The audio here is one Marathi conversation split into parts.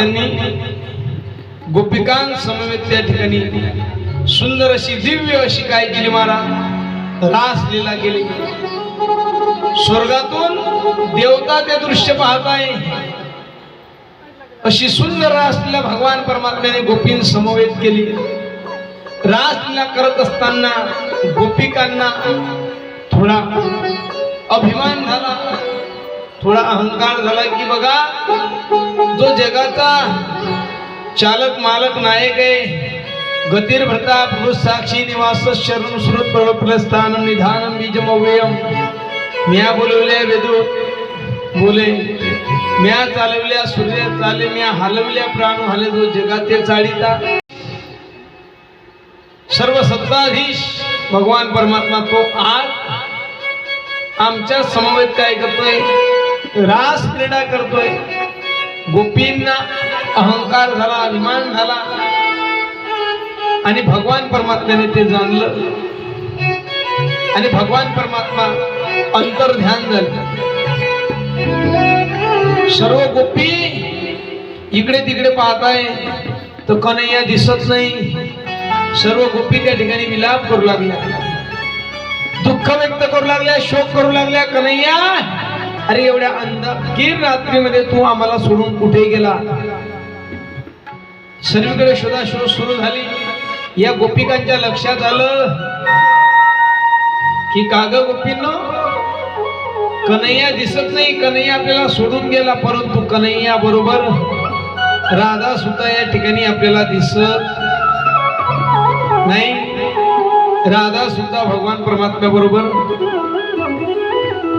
त्यांनी गोपिकां समवेत त्या ठिकाणी सुंदर अशी दिव्य अशी काय केली महाराज रास लीला केली. स्वर्गातून देवता ते दृश्य पाहताय अशी सुंदर रासलीला भगवान परमात्म्याने गोपीं समवेत केली. रासलीला करत असताना गोपिकांना थोडा अभिमान झाला. थोडा अहंकार झाला की बघा जो जगाचा चालक मालक नायक आहे गतिर्भृता पुरुष साक्षी निवास शरण श्रुत प्रस्थान निधानम बीजमव्ययम म्या बोलवल्या वेदूत बोले. म्या चालवल्या सूर्य चाले म्या हलवल्या प्राण हले जो जगाते चाळीता. सर्व सत्ताधीश भगवान परमात्मा तो आज आमच्या समवेत काय करतोय? रास क्रीडा करतोय. गोपींना अहंकार झाला अभिमान झाला. आणि भगवान परमात्म्याने ते जाणलं. आणि भगवान परमात्मा अंतर्ध्यान झालं. सर्व गोपी इकडे तिकडे पाहताय तर कन्हैया दिसत नाही. सर्व गोपी त्या ठिकाणी विलाप करू लागल्या. दुःख व्यक्त करू लागल्या शोक करू लागल्या. कन्हैया अरे एवढ्या अंधकीर रात्रीमध्ये तू आम्हाला सोडून कुठे गेला? सर्वीकडे शोधाशोध सुरू झाली. या गोपिकांच्या लक्षात आलं की काग गोपींना कन्हैया दिसत नाही. कन्हैया आपल्याला सोडून गेला परंतु कन्हैया बरोबर राधा सुद्धा या ठिकाणी आपल्याला दिसत नाही. राधा सुद्धा भगवान परमात्म्या बरोबर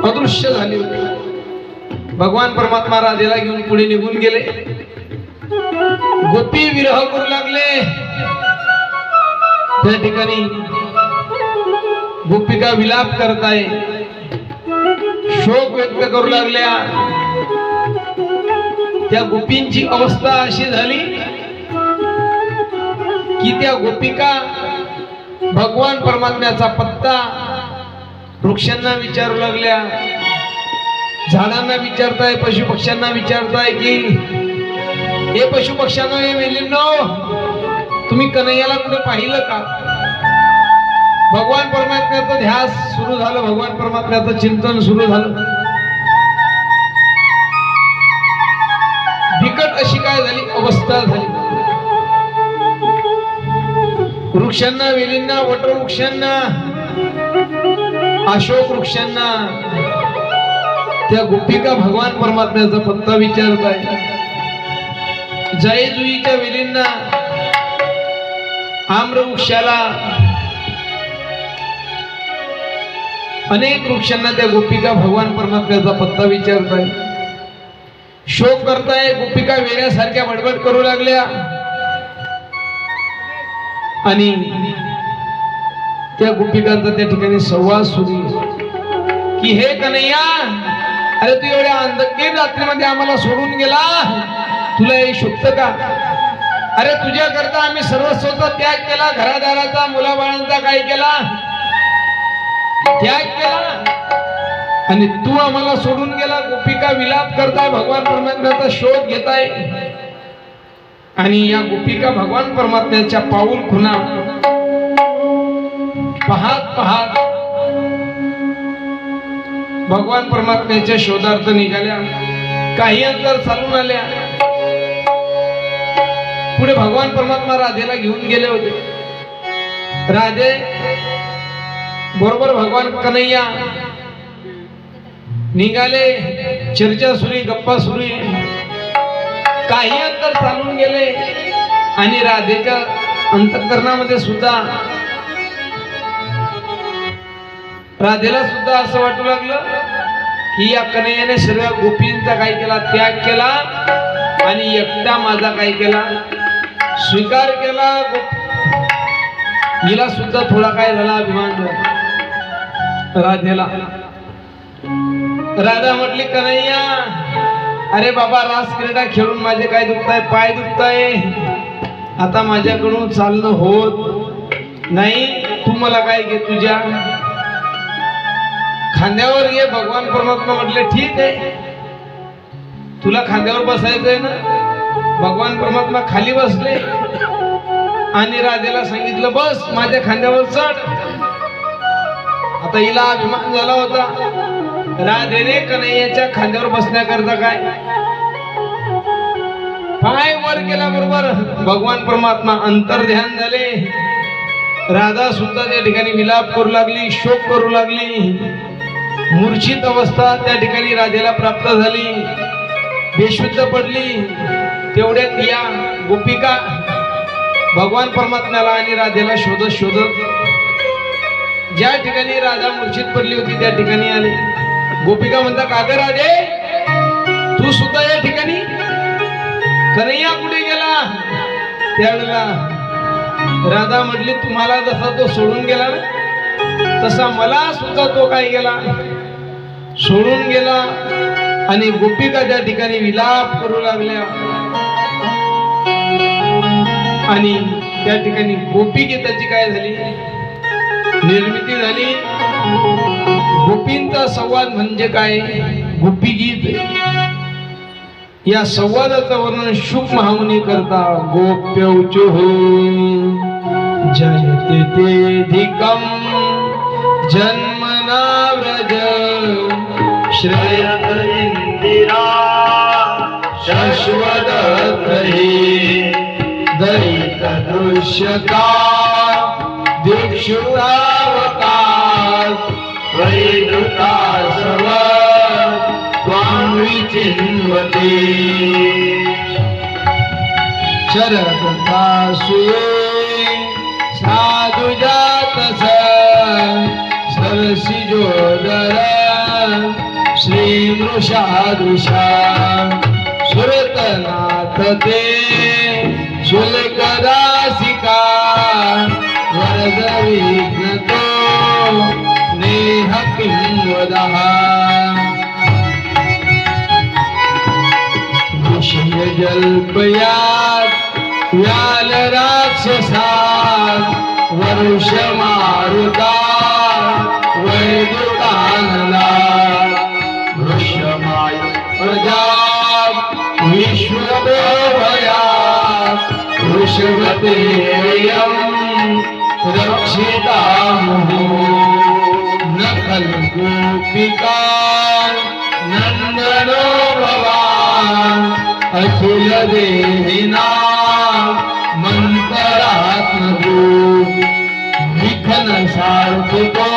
अदृश्य झाली होती. भगवान परमात्मा राधेला घेऊन पुढे निघून गेले. गोपी विरह करू लागले. त्या ठिकाणी गोपिका विलाप करताय शोक व्यक्त करू लागल्या. त्या गोपींची अवस्था अशी झाली की त्या गोपिका भगवान परमात्म्याचा पत्ता वृक्षांना विचारू लागल्या. झाडांना विचारताय पशु पक्ष्यांना विचारताय की हे पशु पक्ष्यांना हे वेलींनो तुम्ही कन्हैयाला कुठे पाहिलं का? भगवान परमात्म्याचं ध्यास सुरू झालं भगवान परमात्म्याचं चिंतन सुरू झालं. बिकट अशी काय झाली? अवस्था झाली. वृक्षांना वेलींना वटवृक्षांना अशोक वृक्षांना त्या गोपिका भगवान परमात्म्याचा पत्ता विचारत आहे? जय जुईच्या आम्र आम्रवृक्षाला अनेक वृक्षांना त्या गोपिका भगवान परमात्म्याचा पत्ता विचारत आहे. शोक करताय गोपिका वेण्यासारख्या बडबड करू लागल्या? आणि त्या गोपिकांचा त्या ठिकाणी संवाद सुरू की हे कन्हैया अरे तू एवढ्या अंधकीर रात्रीमध्ये आम्हाला सोडून गेला? तुला हे शुद्ध का? अरे तुझ्या करता आम्ही सर्वस्वचा त्याग केला घरादाराचा मुलाबाळांचा काय केला? त्याग केला. आणि तू आम्हाला सोडून गेला गोपिका विलाप करताय भगवान परमात्म्याचा शोध घेताय. आणि या गोपिका भगवान परमात्म्याच्या पाऊल खुना पाहत पाहत भगवान परमात्म्याच्या शोधार्थ निघाल्या. काही अंतर चालून आल्या. पुढे भगवान परमात्मा राधेला घेऊन गेले होते. राधे बरोबर भगवान कन्हैया. निघाले चर्चा सुरी गप्पा सुरी. काही अंतर चालून गेले. आणि राधेच्या अंतकरणामध्ये सुद्धा. राधेला सुद्धा असं वाटू लागलं. ही या कन्हैयाने सर्व गोपींचा काय केला? त्याग केला आणि एकटा माझा काय केला? स्वीकार केला. हिला सुद्धा थोडा काय झाला? अभिमान झाला. राधेला. राधा म्हटली कन्हैया अरे बाबा रास क्रीडा खेळून माझे काय दुखताय? पाय दुखताय. आता माझ्याकडून चालणं होत नाही. तू मला काय घे तुझ्या? खांद्यावर ये भगवान परमात्मा म्हटले ठीक आहे. तुला खांद्यावर बसायचंय ना? भगवान परमात्मा खाली बसले. आणि राधेला सांगितलं बस माझ्या खांद्यावर चढ. आता हिला अभिमान झाला होता. राधेने कन्हैयाच्या खांद्यावर बसण्याकरता काय? पाय वर केल्याबरोबर भगवान परमात्मा अंतर्ध्यान झाले. राधा सुद्धा त्या ठिकाणी विलाप करू लागली शोक करू लागली. मूर्छित अवस्था त्या ठिकाणी राधेला प्राप्त झाली. बेशुद्ध पडली. तेवढ्यात या गोपिका भगवान परमात्म्याला आणि राधेला शोधत शोधत ज्या ठिकाणी राधा मूर्छित पडली होती त्या ठिकाणी आले. गोपिका म्हणता काग राधे तू सुद्धा या ठिकाणी? कन्हैया कुठे गेला? त्यावेळेला राधा म्हटली तुम्हाला जसा तो सोडून गेला ना तसा मला सुद्धा तो काय गेला? सोडून गेला आणि गोपिका त्या ठिकाणी विलाप करू लागल्या आणि त्या ठिकाणी गोपिकेताची काय झाली? निर्मिती झाली. गोपींचा संवाद म्हणजे काय? गोपी गीत. या संवादाचं वर्णन शुभ महामुनी करता गोप्यौचो जयते ते धिकम जन्मना श्रेयत इंदिरा शश्वत दयित दृश्यता दीक्षुतावकाश वैदुता सर्व त्वां विचिन्वते शरदकासुये साधुजातस सरसिजोदर श्रीमृषादृशा सुरतनाथ ते शुल्कदासिका। वरद विघ्नतो नेह किं वदः विषय जल्पयात व्याल राक्षसा वर्ष मारुता प्रजा विश्वतोभया वृषपतेयं रक्षिता न खलु गोपिता नन्दनो भवा असुरणा मन्त्ररात्मो मिथन साधुका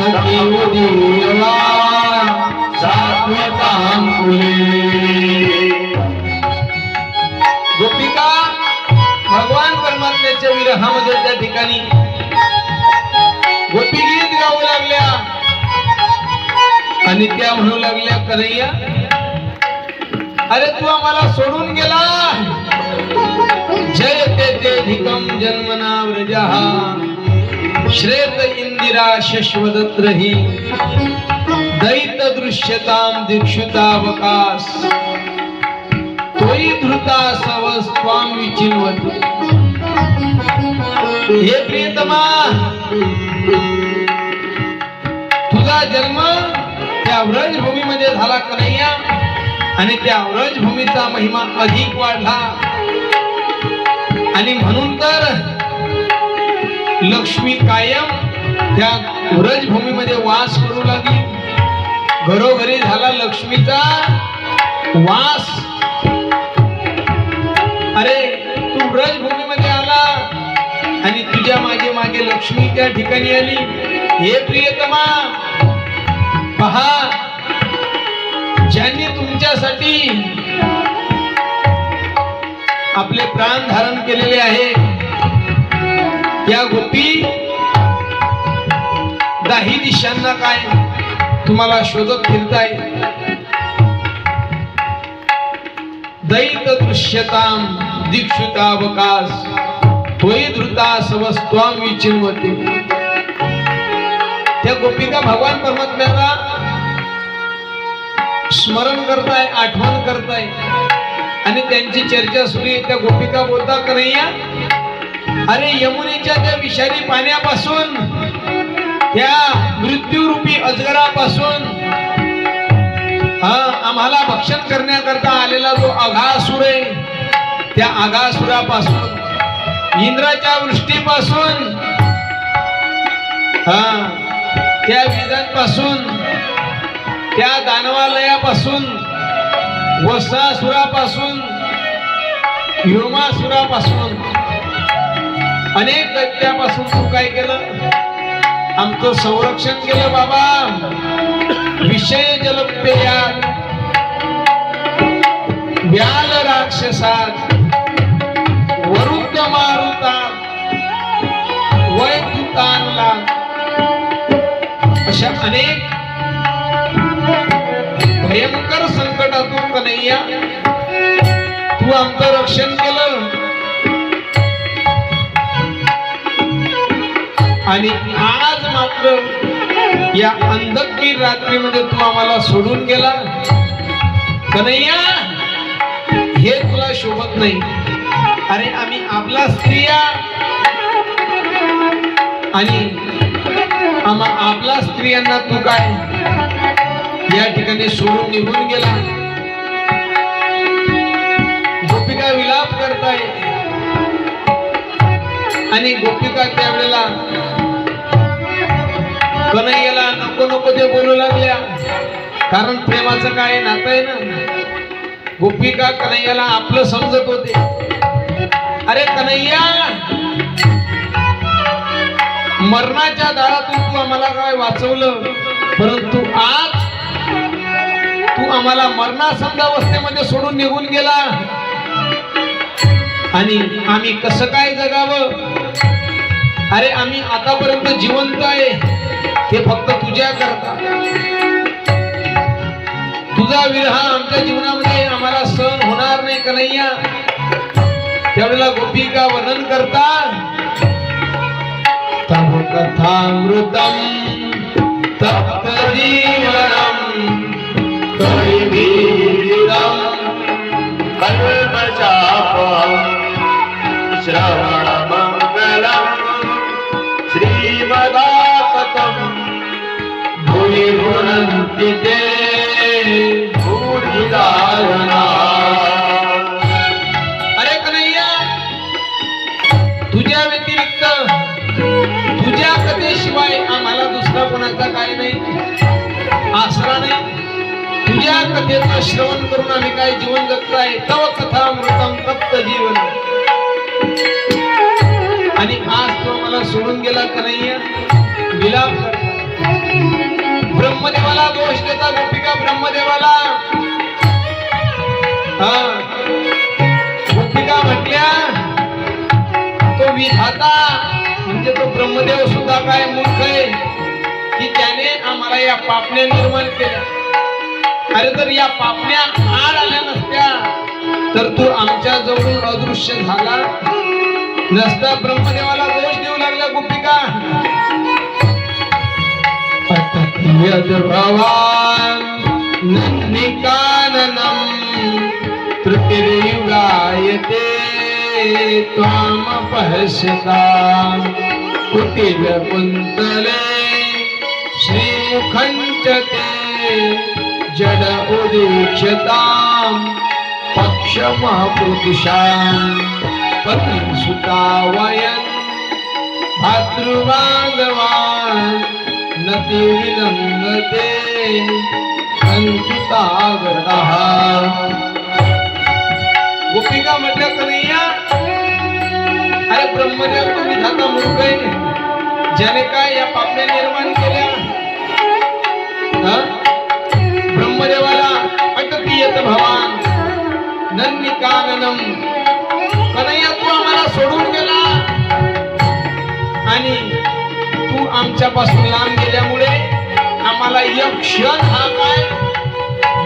सजीव दीयवा सात्वतां गोपिका भगवान परमात्म्याच्या विरहामध्ये त्या ठिकाणी गोपी गीत गाऊ लागल्या. आणि त्या म्हणू लागल्या करैया अरे तू आम्हाला सोडून गेला. जय ते ते धिकम जन्मना व्रजहा श्रेत इंदिरा शश्वदत्रही दैत दृश्यताम दीक्षुतावकाश। तोई धृता सवस्त्वाम विचिन्वते। हे प्रियतमा तुझा जन्म त्या व्रजभूमीमध्ये झाला कन्हैया आणि त्या व्रजभूमीचा महिमा अधिक वाढला. आणि म्हणून तर लक्ष्मी कायम त्या व्रजभूमीमध्ये वास करू लागली. घरोघरी झाला लक्ष्मीचा वास. अरे तू व्रजभूमीमध्ये आला आणि तुझ्या मागे मागे लक्ष्मी त्या ठिकाणी आली. हे प्रियतमा पहा ज्यांनी तुमच्यासाठी आपले प्राण धारण केलेले आहे या गोपी दाही दिशांना काय तुम्हाला शोधत फिरताय? दैत दृश्यताम दीक्षुतावकाश होई धृता सवस्त्वाम विचिन्वते। त्या गोपिका भगवान परमात्म्याला स्मरण करताय आठवण करताय. आणि त्यांची चर्चा सुरू आहे. त्या गोपिका बोलता कन्हैया अरे यमुनेच्या त्या विषारी पाण्यापासून त्या मृत्यूरूपी अजगरापासून आम्हाला भक्षण करण्याकरता आलेला जो आघासूर आहे त्या आघासुरापासून इंद्राच्या वृष्टीपासून हा त्या विधांपासून त्या दानवालयापासून वसासुरापासून व्योमासुरापासून अनेक दैत्यापासून तू काय केलं? आमचं संरक्षण केलं बाबा. विषय जलपेयात व्याल राक्षसात. वरुद्ध मारुता वैदूतांना अशा अनेक भयंकर संकटातून कन्हैया तू आमचं रक्षण केलं. आणि आज मात्र या अंधकीर रात्रीमध्ये तू आम्हाला सोडून गेला. कन्हैया हे तुला शोभत नाही. अरे आम्ही आपला स्त्रिया आणि आम्हा आपला स्त्रियांना तू काय या ठिकाणी सोडून निघून गेला. गोपिका विलाप करताय. आणि गोपिका त्यावेळेला कन्हैयाला नको नको ते बोलू लागल्या. कारण प्रेमाचं काय नातं आहे ना? गोपिका कन्हैयाला आपलं समजत होते? अरे कन्हैया! मरणाच्या दारातून तू आम्हाला काय वाचवलं? परंतु आज तू आम्हाला मरणासंधावस्थेमध्ये सोडून निघून गेला. आणि आम्ही कसं काय जगावं? अरे आम्ही आतापर्यंत जिवंत आहे. ते फक्त तुझ्या करता. तुझा विरह आमच्या जीवनामध्ये आम्हाला सहन होणार नाही कन्हैया. त्यावेळेला गोपिका वर्णन करता तव कथामृतम तप्त जीवनम कविभिरीडम कल्पचापं श्रवणमङ्गलम् अरे कन्हैया तुझ्या व्यतिरिक्त तुझ्या कथेशिवाय आम्हाला दुसरा कोणाचा काय नाही आसरा नाही. तुझ्या कथेचं श्रवण करून आम्ही काय जीवन जगताय तव कथा मृतम तप्त जीवन. आणि आज तो मला सोडून गेला कन्हैया विलाप करतो. ब्रह्मदेवाला दोष देता गोपिका ब्रह्मदेवाला. हा. गोपिका म्हटल्या तो विधाता म्हणजे तो ब्रह्मदेव सुद्धा काय मूर्ख आहे? की त्याने आम्हाला या पापण्या निर्माण केल्या. अरे तर या पापण्या आड आल्या नसत्या. तर तू आमच्या जवळून अदृश्य झाला. नसता ब्रह्मदेवाला दोष देऊ लागला गोपिका. यद भवान नन्निकाननम तृतीयुगायते त्वाम पश्यता कुटिल ते जड उदीक्ष्यताम् पक्षमपुरुषाम् पतिसुतावयन् भातृबान्धवान् नति विनन्दते संयुतागरः गोपिका म्हटल्या कन्हैया अरे ब्रह्मदेव तो विधाता मूर्ख आहे ज्याने काय या पापण्या निर्माण केल्या ब्रह्मदेवाला अटकी येत भवान नन्निकाननम कन्हैया तू आम्हाला सोडून गेला आणि तू आमच्यापासून लांब पाहिजे क्षण हा काय?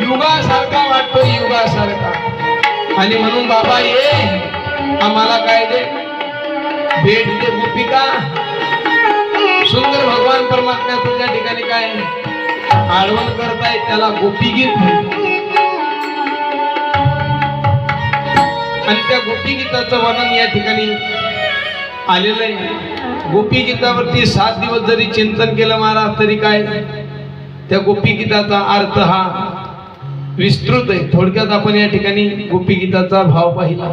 युगासारखा वाटतो युगासारखा. आणि म्हणून बाबा ये. आम्हाला काय दे? भेट दे गोपिका सुंदर भगवान परमात्म्याचं तुझ्या ठिकाणी काय? आळवण करताय त्याला गोपीगीत. आणि त्या गोपीगीताचं वर्णन या ठिकाणी आलेलं आहे. गोपी गीतावरती सात दिवस जरी चिंतन केलं महाराज तरी काय? त्या गोपी गीताचा अर्थ हा विस्तृत आहे. थोडक्यात आपण या ठिकाणी गोपी गीताचा भाव पाहिला.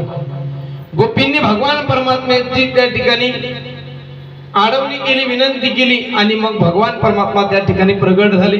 गोपींनी भगवान परमात्म्याची त्या ठिकाणी आडवणी केली विनंती केली आणि मग भगवान परमात्मा त्या ठिकाणी प्रगट झाले.